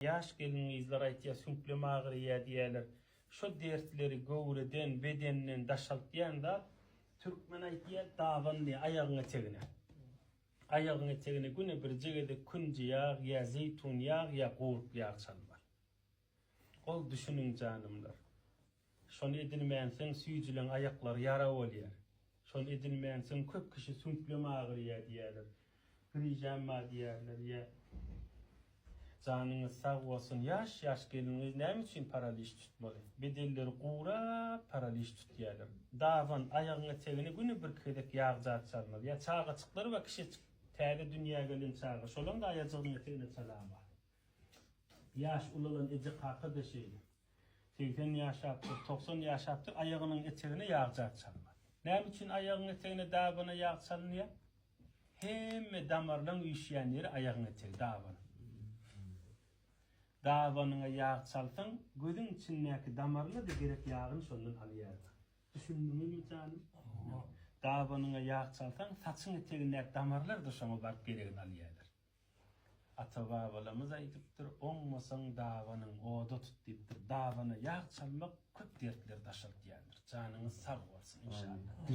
Yaş gelin izler aytya sümplem ağrıya diýerler. Şu dertleri gowreden, bedenden daşalıp diýende türkmen aytya dawan diýe ayagyna çegine. Ayagyna çegine güne bir jegede kunji ýag, ýa zeytun ýag, ýa gowrup ýag çalbar. Ol düşünün canımlar. Şon edilmeýän sen süýjülen ayaklar yara bolýar. Şon edilmeýän sen köp kişi sümplem ağrıya diýerler. Grijama diýerler ýa Canınız sağ olsun. Yaş yaş geliniz ne için paraliz tutmalı? Bedelleri kura paraliz tut diyelim. Davan ayağına tevini günü bir kredek yağca çalmalı. Ya çağa çıkları ve kişi çık. Tade dünya gelin çağa. Şolun da ayacağına tevini çalama. Yaş ulalan ece kakı da şeydi. 80 yaşaptır, 90 yaşaptır ayağının eteğine yağca çalma. Ne için ayağın eteğine davana yağ çalınıyor? Hem damarlan uyuşayan yeri ayağın eteği davana davanına yağ çalsan, gözün içindeki damarla da gerek yağını sondan alıyor. Düşündünüz mü canım? Davanına yağ çalsan, saçın eteğindeki damarlar da sana barıp gereğini alıyorlar. Ata babalarımız aytıptır, olmasan davanın oda tut deyiptir. Davana yağ çalmak köp dertler daşalt diyendir. Canınız sağ olsun inşallah.